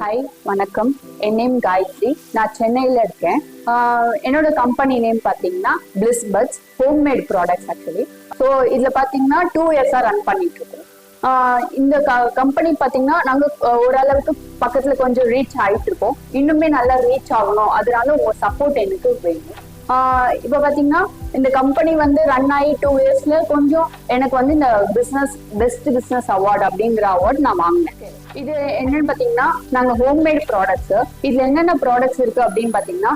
Hi வணக்கம். என் name Gayathri. நான் சென்னையில் இருக்கேன். என்னோட கம்பெனி நேம் பார்த்தீங்கன்னா Bliss Buds homemade products actually so இதில் பார்த்தீங்கன்னா டூ இயர்ஸாக ரன் பண்ணிட்டு இருக்கோம் ஆஹ் இந்த கம்பெனி பார்த்தீங்கன்னா நாங்கள் ஓரளவுக்கு பக்கத்தில் கொஞ்சம் ரீச் ஆகிட்டு இருக்கோம் இன்னுமே நல்லா ரீச் ஆகணும். அதனால உங்கள் சப்போர்ட் எனக்கு வேணும். இப்ப பாத்தீங்கன்னா இந்த கம்பெனி வந்து ரன் ஆகி டூ இயர்ஸ்ல கொஞ்சம் எனக்கு வந்து இந்த பிசினஸ் பெஸ்ட் பிசினஸ் அவார்டு அப்படிங்கிற அவார்ட் நான் வாங்கினேன். இது என்னன்னு பாத்தீங்கன்னா நாங்க ஹோம்மேட் ப்ராடக்ட்ஸ் இதுல என்னென்ன ப்ராடக்ட்ஸ் இருக்கு அப்படின்னு பாத்தீங்கன்னா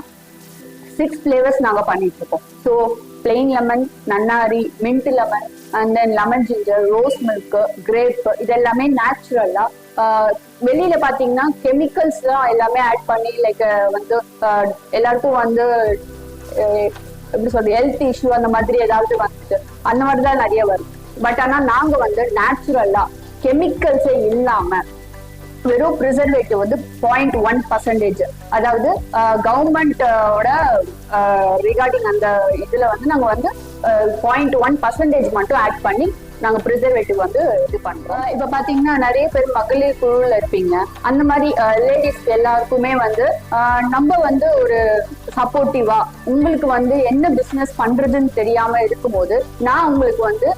சிக்ஸ் ஃபிளேவர்ஸ் நாங்க பண்ணிட்டு இருக்கோம் so plain lemon nannari mint lemon and then lemon ginger rose milk grape இது எல்லாமே நேச்சுரலா வெளியில பாத்தீங்கன்னா கெமிக்கல்ஸ்லாம் எல்லாமே ஆட் பண்ணி லைக் வந்து எல்லாருக்கும் வந்து எப்படி சொல்றது ஹெல்த் இஷ்யூ அந்த மாதிரி ஏதாவது வந்துட்டு அந்த மாதிரி தான் நிறைய வருது பட் ஆனா நாங்க வந்து நேச்சுரலா கெமிக்கல்ஸே இல்லாம வெறும் ப்ரிசர்வேட்டிவ் வந்து பாயிண்ட் ஒன் பர்சன்டேஜ் அதாவது கவர்மெண்டோட ரிகார்டிங் அந்த இதுல வந்து நாங்க வந்து பாயிண்ட் ஒன் பர்சன்டேஜ் மட்டும் ஆட் பண்ணி நாங்க ப்ரிசர்வேட்டிவ் வந்து இது பண்றோம். இப்ப பாத்தீங்கன்னா நிறைய பேர் மகளிர் குழுல இருப்பீங்க. அந்த மாதிரி லேடிஸ் எல்லாருக்குமே வந்து நம்ம வந்து ஒரு சப்போர்ட்டிவா உங்களுக்கு வந்து என்ன பிசினஸ் பண்றதுன்னு தெரியாம இருக்கும்போது நான் உங்களுக்கு வந்து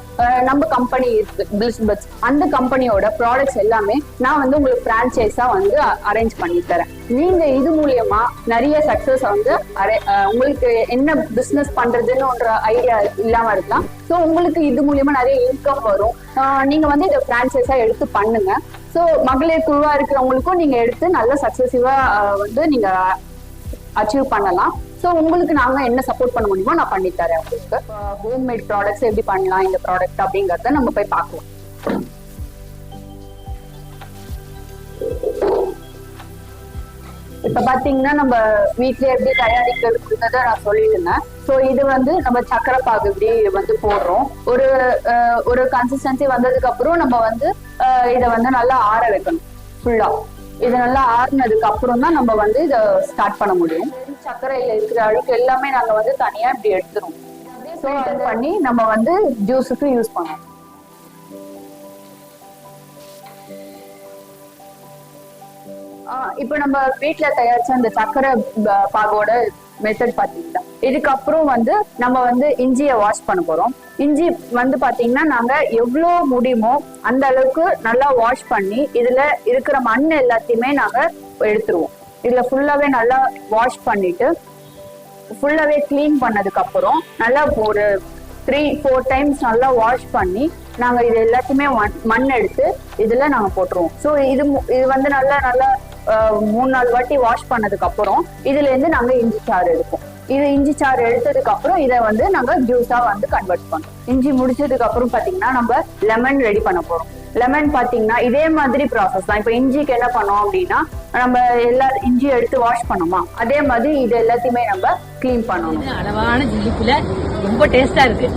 நம்ம கம்பெனி இருக்கு பட்ஸ் அந்த கம்பெனியோட ப்ராடக்ட்ஸ் எல்லாமே நான் வந்து உங்களுக்கு பிரான்ச்சைஸா வந்து அரேஞ்ச் பண்ணி தரேன். நீங்க இது மூலியமா நிறைய சக்சஸ் வந்து உங்களுக்கு என்ன பிசினஸ் பண்றதுன்னு ஐடியா இல்லாம இருக்கலாம். ஸோ உங்களுக்கு இது மூலியமா நிறைய இன்கம் வரும். நீங்க வந்து இதை பிரான்சைஸா எடுத்து பண்ணுங்க. ஸோ மகளிர் குழுவா இருக்கிறவங்களுக்கும் நீங்க எடுத்து நல்ல சக்சஸிவா வந்து நீங்க அச்சீவ் பண்ணலாம். ஸோ உங்களுக்கு நாங்க என்ன சப்போர்ட் பண்ண முடியுமோ நான் பண்ணித்தரேன் உங்களுக்கு. ஹோம்மேட் ப்ராடக்ட்ஸ் எப்படி பண்ணலாம் இந்த ப்ராடக்ட் அப்படிங்கறத நம்ம போய் பார்க்கலாம். இப்ப பாத்தீங்கன்னா நம்ம வீட்ல எப்படி தயாரிக்கிறதுன்றத நான் சொல்லியிருந்தேன். ஸோ இது வந்து நம்ம சக்கரை பாகு இப்படி வந்து போடுறோம். ஒரு ஒரு கன்சிஸ்டன்சி வந்ததுக்கு அப்புறம் நம்ம வந்து இதை வந்து நல்லா ஆற வைக்கணும். ஃபுல்லா இது நல்லா ஆறுனதுக்கு அப்புறம் தான் நம்ம வந்து இதை ஸ்டார்ட் பண்ண முடியும். சர்க்கரையில இருக்கிற அழுக்கு எல்லாமே நாங்க வந்து தனியா இப்படி எடுத்துரும் பண்ணி நம்ம வந்து ஜூஸுக்கு யூஸ் பண்ணோம் இப்போ நம்ம வீட்டுல தயாரிச்ச அந்த சக்கரை ப- பாகோட மெத்தட் பாத்தீங்கன்னா இதுக்கப்புறம் வந்து நம்ம வந்து இஞ்சியை வாஷ் பண்ண போறோம். இஞ்சி வந்து பாத்தீங்கன்னா நாங்க எவ்வளவு முடியுமோ அந்த அளவுக்கு நல்லா வாஷ் பண்ணி இதுல இருக்கிற மண் எல்லாத்தையுமே நாங்க எடுத்துருவோம். இதுல ஃபுல்லாவே நல்லா வாஷ் பண்ணிட்டு ஃபுல்லாவே க்ளீன் பண்ணதுக்கு அப்புறம் நல்லா ஒரு த்ரீ ஃபோர் டைம்ஸ் நல்லா வாஷ் பண்ணி நாங்க இது எல்லாத்தையுமே மண்- மண் எடுத்து இதுல நாங்க போட்டுருவோம். ஸோ இது இது வந்து நல்லா நல்லா மூணு நாலு வாட்டி வாஷ் பண்ணதுக்கு அப்புறம் இதுல இருந்து நாங்க இஞ்சி சாறு எடுப்போம். இது இஞ்சி சாறு எடுத்ததுக்கு அப்புறம் இதை வந்து நாங்க ஜூஸா வந்து கன்வெர்ட் பண்ணோம் இஞ்சி முடிச்சதுக்கு அப்புறம் பாத்தீங்கன்னா நம்ம லெமன் ரெடி பண்ண போறோம். லெமன் பாத்தீங்கன்னா இதே மாதிரி ப்ராசஸ் தான். இப்போ இஞ்சிக்கு என்ன பண்ணோம் அப்படின்னா நம்ம எல்லா இஞ்சி எடுத்து வாஷ் பண்ணோமா? அதே மாதிரி இது எல்லாத்தையுமே நம்ம க்ளீன் பண்ணணும். அளவான ஜில்லிப்புல ரொம்ப டேஸ்டா இருக்கு.